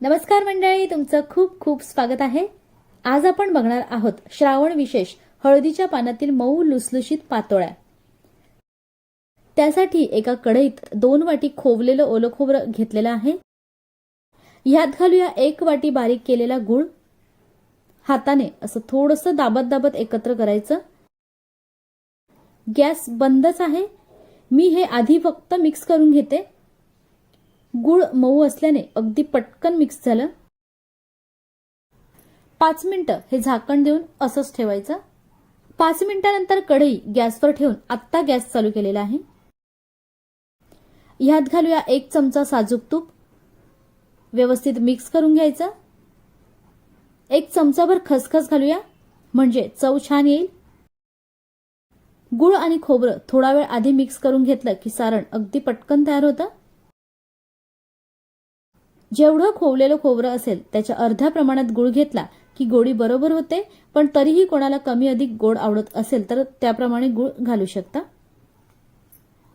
नमस्कार मंडळी तुमचं खूप खूप स्वागत आहे. आज आपण बघणार आहोत श्रावण विशेष हळदीच्या पानातील मऊ लुसलुशीत पातोळ्या. त्यासाठी एका कढईत दोन वाटी खोवलेलं ओलं खोबरं घेतलेलं आहे. ह्यात घालूया एक वाटी बारीक केलेला गुळ. हाताने असं थोडंसं दाबत दाबत एकत्र करायचं. गॅस बंदच आहे. मी हे आधी फक्त मिक्स करून घेते. गुळ मऊ असल्याने अगदी पटकन मिक्स झालं. पाच मिनिटं हे झाकण देऊन असंच ठेवायचं. पाच मिनिटानंतर कढई गॅसवर ठेवून आत्ता गॅस चालू केलेला आहे. ह्यात घालूया एक चमचा साजूक तूप. व्यवस्थित मिक्स करून घ्यायचं. एक चमचाभर खसखस घालूया म्हणजे चव छान येईल. गुळ आणि खोबरं थोडा वेळ आधी मिक्स करून घेतलं की सारण अगदी पटकन तयार होतं. जेवढं खोवलेलं खोबरं असेल त्याच्या अर्ध्या प्रमाणात गुळ घेतला की गोडी बरोबर होते पण तरीही कोणाला कमी अधिक गोड आवडत असेल तर त्याप्रमाणे गुळ घालू शकता.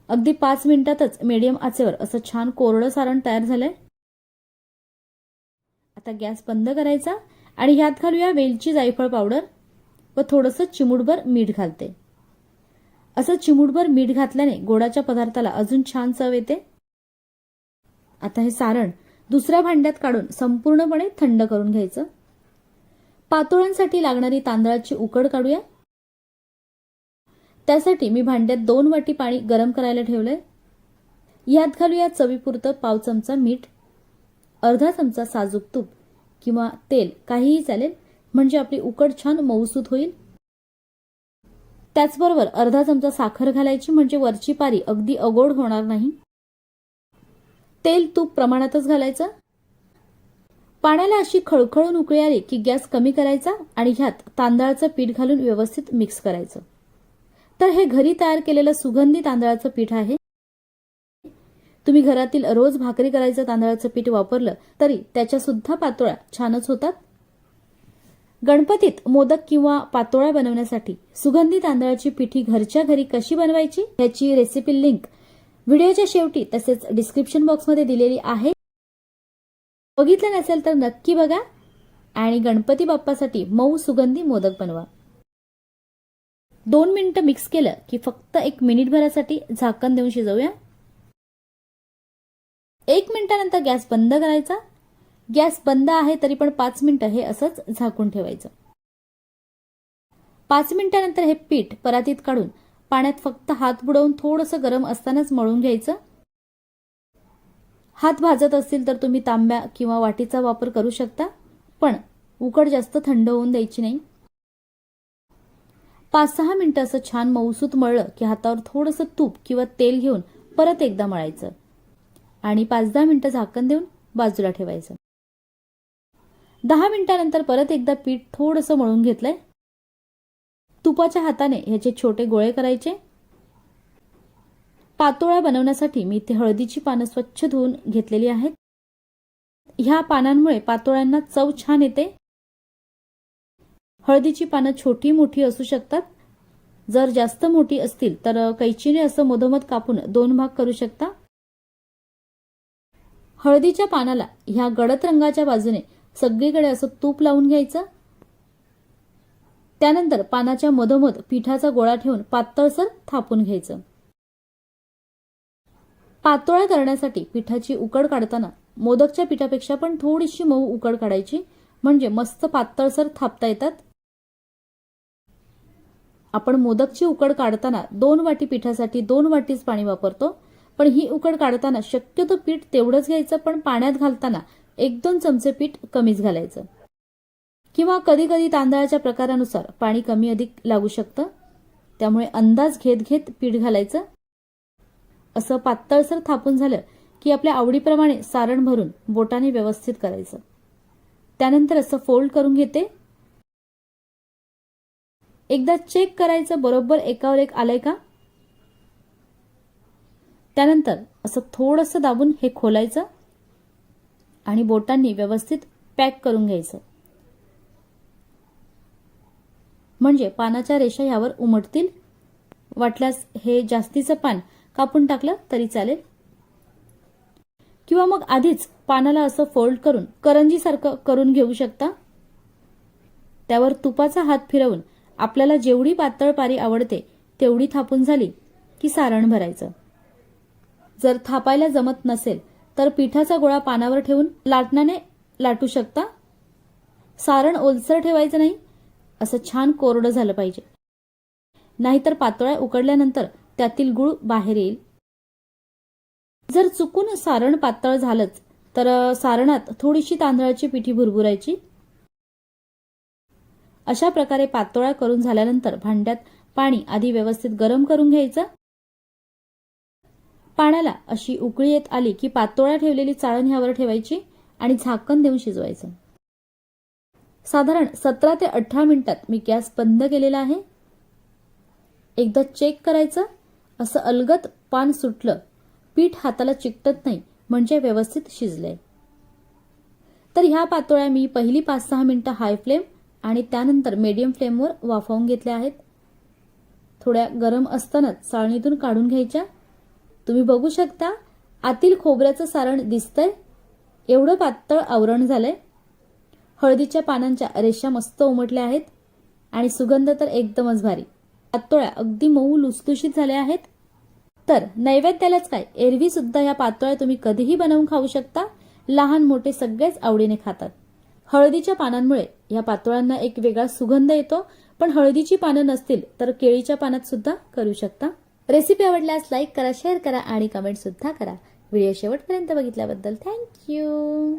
अगदी पाच मिनिटातच मीडियम आचेवर असं छान कोरडं सारण तयार झालंय. आता गॅस बंद करायचा आणि ह्यात घालूया वेलची जायफळ पावडर व थोडंसं चिमूटभर मीठ घालते. असं चिमूटभर मीठ घातल्याने गोडाच्या पदार्थाला अजून छान चव येते. आता हे सारण दुसऱ्या भांड्यात काढून संपूर्णपणे थंड करून घ्यायचं. पातोळ्यांसाठी लागणारी तांदळाची उकड काढूया. त्यासाठी मी भांड्यात दोन वाटी पाणी गरम करायला ठेवलंय. यात घालूया चवीपुरतं पाव चमचा मीठ अर्धा चमचा साजूक तूप किंवा तेल काहीही चालेल म्हणजे आपली उकड छान मऊसूत होईल. त्याचबरोबर अर्धा चमचा साखर घालायची म्हणजे वरची पारी अगदी अगोड होणार नाही. तेल तूप प्रमाणातच घालायचं? पाण्याला अशी खळखळून उकळी आली की गॅस कमी करायचा आणि ह्यात तांदळाचं पीठ घालून व्यवस्थित मिक्स करायचं. तर हे घरी तयार केलेलं सुगंधी तांदळाचं पीठ आहे. तुम्ही घरातील रोज भाकरी करायचं तांदळाचं पीठ वापरलं तरी त्याच्या सुद्धा पातोळ्या छानच होतात. गणपतीत मोदक किंवा पातोळ्या बनवण्यासाठी सुगंधी तांदळाची पिठी घरच्या घरी कशी बनवायची ह्याची रेसिपी लिंक व्हिडिओच्या शेवटी तसेच डिस्क्रिप्शन बॉक्समध्ये दिलेली आहे. बघितलं नसेल तर नक्की बघा आणि गणपती बाप्पासाठी मऊ सुगंधी मोदक बनवा. दोन मिनिटं मिक्स केलं की फक्त एक मिनिटभरासाठी झाकण देऊन शिजवूया. एक मिनिटानंतर गॅस बंद करायचा. गॅस बंद आहे तरी पण पाच मिनिटं हे असंच झाकून ठेवायचं. पाच मिनिटानंतर हे पीठ परातीत काढून पाण्यात फक्त हात बुडवून थोडंसं गरम असतानाच मळून घ्यायचं. हात भाजत असतील तर तुम्ही तांब्या किंवा वाटीचा वापर करू शकता पण उकड जास्त थंड होऊन द्यायची नाही. पाच सहा मिनिटं असं छान मऊसूत मळलं की हातावर थोडंसं तूप किंवा तेल घेऊन परत एकदा मळायचं आणि पाच दहा मिनिटं झाकण देऊन बाजूला ठेवायचं. दहा मिनिटानंतर परत एकदा पीठ थोडंसं मळून घेतलंय तुपाच्या हाताने ह्याचे छोटे गोळे करायचे. पातोळ्या बनवण्यासाठी मी इथे हळदीची पानं स्वच्छ धुवून घेतलेली आहेत. ह्या पानांमुळे पातोळ्यांना चव छान येते. हळदीची पानं छोटी मोठी असू शकतात. जर जास्त मोठी असतील तर कैचीने असं मधोमध कापून दोन भाग करू शकता. हळदीच्या पानाला ह्या गडद रंगाच्या बाजूने सगळीकडे असं तूप लावून घ्यायचं. त्यानंतर पानाच्या मधोमध पिठाचा गोळा ठेवून पातळसर थापून घ्यायचं. पातोळ्या करण्यासाठी पिठाची उकड काढताना मोदकच्या पिठापेक्षा पण थोडीशी मऊ उकड काढायची म्हणजे मस्त पातळसर थापता येतात. आपण मोदकची उकड काढताना दोन वाटी पिठासाठी दोन वाटीच पाणी वापरतो पण ही उकड काढताना शक्यतो पीठ तेवढंच घ्यायचं पण पाण्यात घालताना एक दोन चमचे पीठ कमीच घालायचं. किंवा कधी कधी तांदळाच्या प्रकारानुसार पाणी कमी अधिक लागू शकतं? त्यामुळे अंदाज घेत घेत पीठ घालायचं? असं पातळसर थापून झालं की आपल्या आवडीप्रमाणे सारण भरून बोटाने व्यवस्थित करायचं. त्यानंतर असं फोल्ड करून घेते. एकदा चेक करायचं बरोबर एकावर एक आलंय का? त्यानंतर असं थोडंसं दाबून हे खोलायचं आणि बोटांनी व्यवस्थित पॅक करून घ्यायचं. म्हणजे पानाच्या रेषा यावर उमटतील? वाटल्यास हे जास्तीचं पान कापून टाकलं तरी चालेल. किंवा मग आधीच पानाला असं फोल्ड करून करंजीसारखं करून घेऊ शकता? त्यावर तुपाचा हात फिरवून आपल्याला जेवढी पातळ पारी आवडते तेवढी थापून झाली की सारण भरायचं. जर थापायला जमत नसेल तर पिठाचा गोळा पानावर ठेवून लाटण्याने लाटू शकता? सारण ओलसर ठेवायचं नाही? असं छान कोरडं झालं पाहिजे. नाहीतर पातोळ्या उकडल्यानंतर त्यातील गुळ बाहेर येईल. जर चुकून सारण पातळ झालंच तर सारणात थोडीशी तांदळाची पिठी भुरभुरायची? अशा प्रकारे पातोळ्या करून झाल्यानंतर भांड्यात पाणी आधी व्यवस्थित गरम करून घ्यायचं. पाण्याला अशी उकळी येत आली की पातोळ्या ठेवलेली चाळण ह्यावर ठेवायची आणि झाकण देऊन शिजवायचं. साधारण सतरा ते अठरा मिनिटात मी गॅस बंद केलेला आहे. एकदा चेक करायचं. असं अलगत पान सुटलं. पीठ हाताला चिकटत नाही म्हणजे व्यवस्थित शिजलंय तर ह्या पातोळ्या मी पहिली पाच सहा मिनिटं हाय फ्लेम आणि त्यानंतर मीडियम फ्लेमवर वाफवून घेतल्या आहेत. थोड्या गरम असतानाच चाळणीतून काढून घ्यायच्या. तुम्ही बघू शकता आतील खोबऱ्याचं सारण दिसतंय. एवढं पातळ आवरण झालंय. हळदीच्या पानांच्या रेषा मस्त उमटल्या आहेत आणि सुगंध तर एकदमच भारी. पातोळ्या अगदी मऊ लुसलुशीत झाल्या आहेत. तर नैवेद्यालाच काय? एरवी सुद्धा या पातोळ्या तुम्ही कधीही बनवून खाऊ शकता. लहान मोठे सगळेच आवडीने खातात. हळदीच्या पानांमुळे या पातोळ्यांना एक वेगळा सुगंध येतो. पण हळदीची पानं नसतील तर केळीच्या पानात सुद्धा करू शकता. रेसिपी आवडल्यास लाईक करा शेअर करा आणि कमेंट सुद्धा करा. व्हिडिओ शेवटपर्यंत बघितल्याबद्दल थँक्यू.